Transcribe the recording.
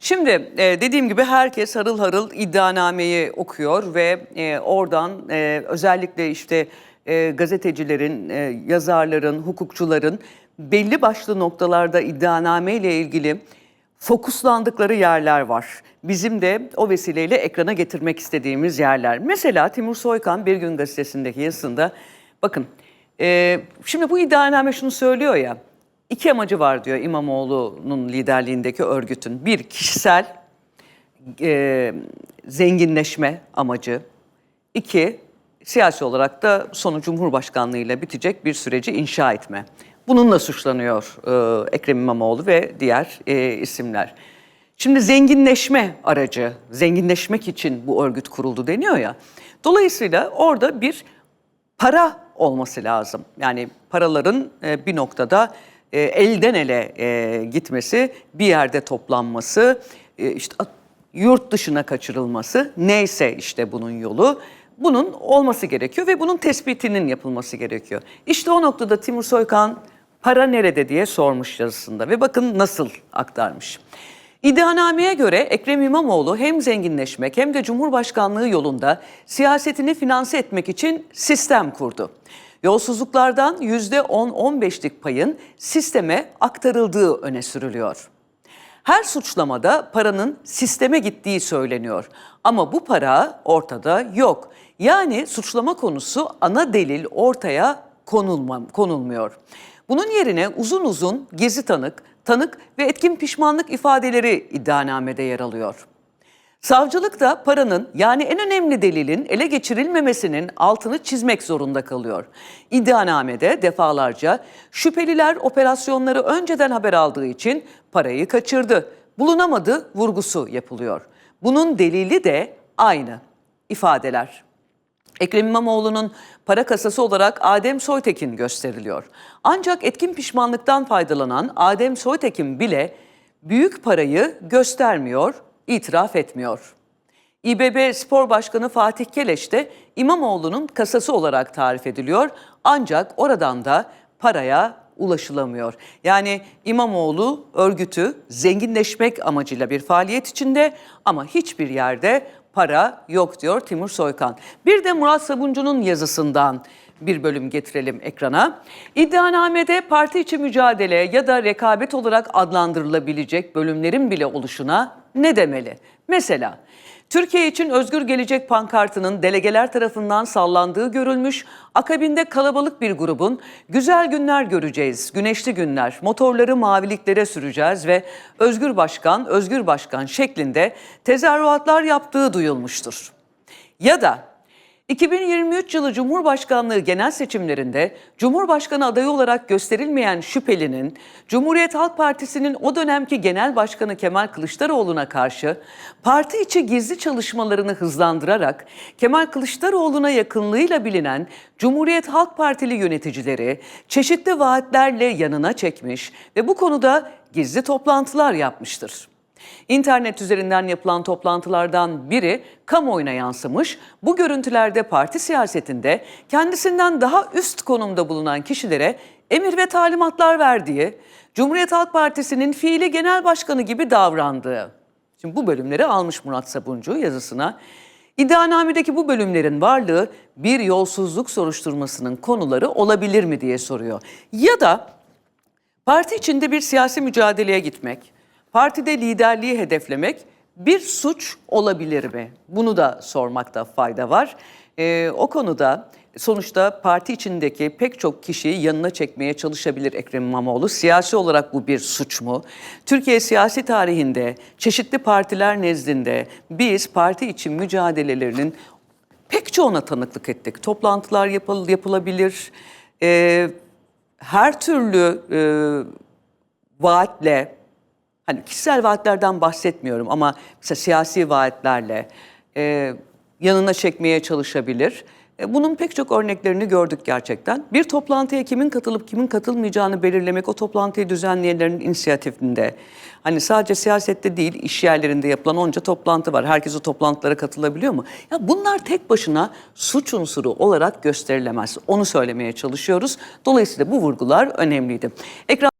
Şimdi e, dediğim gibi herkes harıl harıl iddianameyi okuyor ve e, oradan e, özellikle işte gazetecilerin, yazarların, hukukçuların belli başlı noktalarda iddianame ile ilgili fokuslandıkları yerler var. Bizim de o vesileyle ekrana getirmek istediğimiz yerler. Mesela Timur Soykan Bir Gün Gazetesi'ndeki yazısında bakın şimdi bu iddianame şunu söylüyor ya iki amacı var diyor İmamoğlu'nun liderliğindeki örgütün. Bir kişisel e, zenginleşme amacı. İki, siyasi olarak da sonu Cumhurbaşkanlığıyla bitecek bir süreci inşa etme. Bununla suçlanıyor e, Ekrem İmamoğlu ve diğer e, isimler. Şimdi zenginleşme aracı, zenginleşmek için bu örgüt kuruldu deniyor ya. Dolayısıyla orada bir para olması lazım. Yani paraların e, bir noktada e, elden ele e, gitmesi, bir yerde toplanması, e, işte yurt dışına kaçırılması neyse işte bunun yolu. Bunun olması gerekiyor ve bunun tespitinin yapılması gerekiyor. İşte o noktada Timur Soykan para nerede diye sormuş yazısında ve bakın nasıl aktarmış. İddianameye göre Ekrem İmamoğlu hem zenginleşmek hem de Cumhurbaşkanlığı yolunda siyasetini finanse etmek için sistem kurdu. Yolsuzluklardan %10-15'lik payın sisteme aktarıldığı öne sürülüyor. Her suçlamada paranın sisteme gittiği söyleniyor. Ama bu para ortada yok. Yani suçlama konusu ana delil ortaya konulma, konulmuyor. Bunun yerine uzun uzun gizli tanık, tanık ve etkin pişmanlık ifadeleri iddianamede yer alıyor. Savcılık da paranın yani en önemli delilin ele geçirilmemesinin altını çizmek zorunda kalıyor. İddianamede defalarca şüpheliler operasyonları önceden haber aldığı için parayı kaçırdı. Bulunamadı vurgusu yapılıyor. Bunun delili de aynı ifadeler. Ekrem İmamoğlu'nun para kasası olarak Adem Soytekin gösteriliyor. Ancak etkin pişmanlıktan faydalanan Adem Soytekin bile büyük parayı göstermiyor, itiraf etmiyor. İBB Spor Başkanı Fatih Keleş de İmamoğlu'nun kasası olarak tarif ediliyor. Ancak oradan da paraya ulaşılamıyor. Yani İmamoğlu örgütü zenginleşmek amacıyla bir faaliyet içinde ama hiçbir yerde para yok diyor Timur Soykan. Bir de Murat Sabuncu'nun yazısından bir bölüm getirelim ekrana. İddianamede parti içi mücadele ya da rekabet olarak adlandırılabilecek bölümlerin bile oluşuna ne demeli? Mesela Türkiye için Özgür Gelecek pankartının delegeler tarafından sallandığı görülmüş. Akabinde kalabalık bir grubun güzel günler göreceğiz, güneşli günler, motorları maviliklere süreceğiz ve Özgür Başkan, Özgür Başkan şeklinde tezahüratlar yaptığı duyulmuştur. Ya da 2023 yılı Cumhurbaşkanlığı genel seçimlerinde Cumhurbaşkanı adayı olarak gösterilmeyen şüphelinin Cumhuriyet Halk Partisi'nin o dönemki Genel Başkanı Kemal Kılıçdaroğlu'na karşı parti içi gizli çalışmalarını hızlandırarak Kemal Kılıçdaroğlu'na yakınlığıyla bilinen Cumhuriyet Halk Partili yöneticileri çeşitli vaatlerle yanına çekmiş ve bu konuda gizli toplantılar yapmıştır. İnternet üzerinden yapılan toplantılardan biri kamuoyuna yansımış. Bu görüntülerde parti siyasetinde kendisinden daha üst konumda bulunan kişilere emir ve talimatlar verdiği, Cumhuriyet Halk Partisi'nin fiili genel başkanı gibi davrandığı. Şimdi bu bölümleri almış Murat Sabuncu yazısına. İddianamedeki bu bölümlerin varlığı bir yolsuzluk soruşturmasının konuları olabilir mi diye soruyor. Ya da Parti içinde bir siyasi mücadeleye gitmek, partide liderliği hedeflemek bir suç olabilir mi? Bunu da sormakta fayda var. Ee, o konuda sonuçta parti içindeki pek çok kişiyi yanına çekmeye çalışabilir Ekrem İmamoğlu. Siyasi olarak bu bir suç mu? Türkiye siyasi tarihinde çeşitli partiler nezdinde biz parti için mücadelelerinin pek çoğuna tanıklık ettik. Toplantılar yapıl- yapılabilir. Ee, her türlü e, vaatle, hani kişisel vaatlerden bahsetmiyorum ama mesela siyasi vaatlerle e, yanına çekmeye çalışabilir. E, bunun pek çok örneklerini gördük gerçekten. Bir toplantıya kimin katılıp kimin katılmayacağını belirlemek o toplantıyı düzenleyenlerin inisiyatifinde. Hani sadece siyasette değil iş yerlerinde yapılan onca toplantı var. Herkes o toplantılara katılabiliyor mu? Ya bunlar tek başına suç unsuru olarak gösterilemez. Onu söylemeye çalışıyoruz. Dolayısıyla bu vurgular önemliydi. Ekran